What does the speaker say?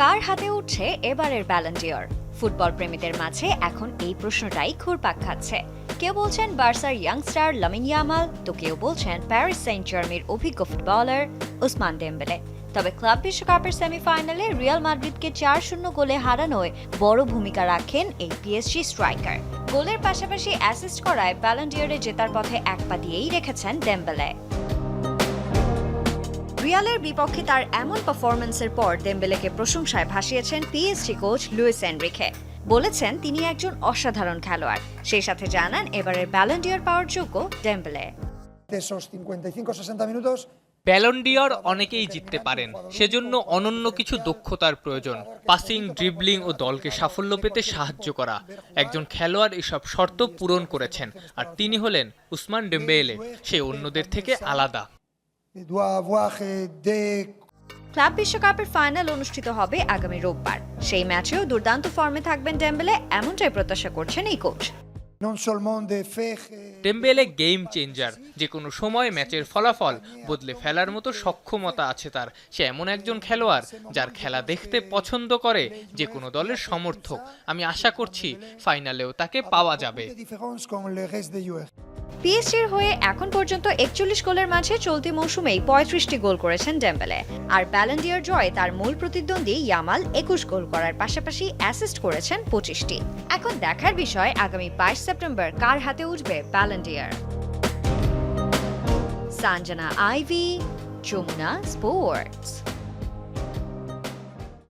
কার হাতে উঠছে এবারের ব্যালেন্ডিয়র ফুটবল প্রেমীদের মাঝে এখন এই প্রশ্নটাই ঘুরপাক খাচ্ছে। কেউ বলছেন বার্সার ইয়াংস্টার লামিন ইয়ামাল তো কেউ বলছেন প্যারিস সেন্ট জার্মির অভিজ্ঞ ফুটবলার উসমান ডেম্বেলে তবে ক্লাব বিশ্বকাপের সেমিফাইনালে রিয়াল মাদ্রিদকে চার শূন্য গোলে হারানোয় বড় ভূমিকা রাখেন এই পিএসজি স্ট্রাইকার গোলের পাশাপাশি অ্যাসিস্ট করায় ব্যালেন্ডিয়রে জেতার পথে এক পা দিয়েই রেখেছেন ডেম্বেলে রিয়ালের বিপক্ষে তার এমন পারফরম্যান্সের পর দেম্বেলেকে প্রশংসায় ভাসিয়েছেন পিএসজি কোচ লুইস এনরিখে বলেছেন তিনি একজন অসাধারণ খেলোয়াড়। সেই সাথে জানান এবারের ব্যালেন্ডিয়ার পাওয়ার যোগ্য Dembele de esos 55-60 minutos Ballon d'Or অনেকেই জিততে পারেন সেজন্য অনন্য কিছু দক্ষতার প্রয়োজন। পাসিং ড্রিবলিং ও দলকে সাফল্য পেতে সাহায্য করা। একজন খেলোয়াড় এসব শর্ত পূরণ করেছেন আর তিনি হলেন উসমান ডেম্বেলে সে অন্যদের থেকে আলাদা। Doit avoir des ক্লাব বিশ্বকাপের ফাইনাল অনুষ্ঠিত হবে আগামী রোববার। সেই ম্যাচেও দুর্দান্ত ফর্মে থাকবেন ডেম্বেলে এমনটাই প্রত্যাশা করছেন এই কোচ ডেম্বেলে গেম চেঞ্জার যে কোনো সময় ম্যাচের ফলাফল বদলে ফেলার মতো সক্ষমতা আছে তার। সে এমন একজন খেলোয়াড় যার খেলা দেখতে পছন্দ করে যে কোনো দলের সমর্থক। আমি আশা করছি ফাইনালেও তাকে পাওয়া যাবে। পিএসজির হয়ে এখন পর্যন্ত একচল্লিশ গোলের মাঝে চলতি মৌসুমেই পঁয়ত্রিশটি গোল করেছেন ডেম্বেলে। আর ব্যালেন্ডিয়ার জয় তার মূল প্রতিদ্বন্দ্বী ইয়ামাল একুশ গোল করার পাশাপাশি অ্যাসিস্ট করেছেন পঁচিশটি। এখন দেখার বিষয়, আগামী বাইশ সেপ্টেম্বর কার হাতে উঠবে Ballon d'Or Sanjana Ivy, Jamuna sports.